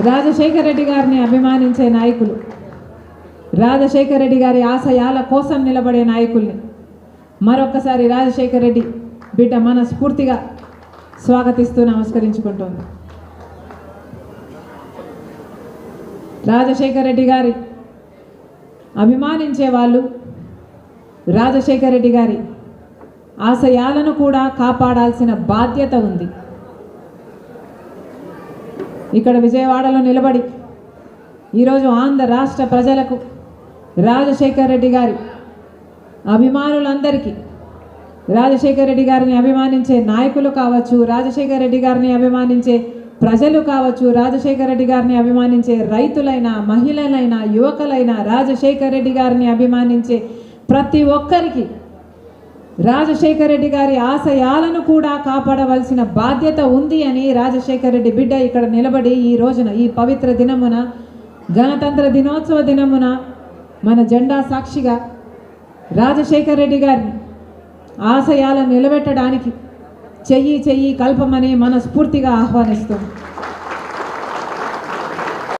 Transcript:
రాజశేఖర రెడ్డి గారిని అభిమానించే నాయకులు రాజశేఖర రెడ్డి గారి ఆశయాల కోసం నిలబడే నాయకుల్ని మరొక్కసారి రాజశేఖర రెడ్డి బిడ్డ మనస్ఫూర్తిగా స్వాగతిస్తూ నమస్కరించుకుంటోంది. రాజశేఖర రెడ్డి గారి అభిమానించే వాళ్ళు రాజశేఖర రెడ్డి గారి ఆశయాలను కూడా కాపాడాల్సిన బాధ్యత ఉంది. ఇక్కడ విజయవాడలో నిలబడి ఈరోజు ఆంధ్ర రాష్ట్ర ప్రజలకు రాజశేఖర రెడ్డి గారి అభిమానులందరికీ రాజశేఖర రెడ్డి గారిని అభిమానించే నాయకులు కావచ్చు రాజశేఖర రెడ్డి గారిని అభిమానించే ప్రజలు కావచ్చు రాజశేఖర రెడ్డి గారిని అభిమానించే రైతులైనా మహిళలైనా యువకులైనా రాజశేఖర రెడ్డి గారిని అభిమానించే ప్రతి ఒక్కరికి రాజశేఖర రెడ్డి గారి ఆశయాలను కూడా కాపాడవలసిన బాధ్యత ఉంది అని రాజశేఖర రెడ్డి బిడ్డ ఇక్కడ నిలబడి ఈ రోజున ఈ పవిత్ర దినమున గణతంత్ర దినోత్సవ దినమున మన జెండా సాక్షిగా రాజశేఖర రెడ్డి గారిని ఆశయాలను నిలబెట్టడానికి చెయ్యి చెయ్యి కల్పమని మనస్ఫూర్తిగా ఆహ్వానిస్తుంది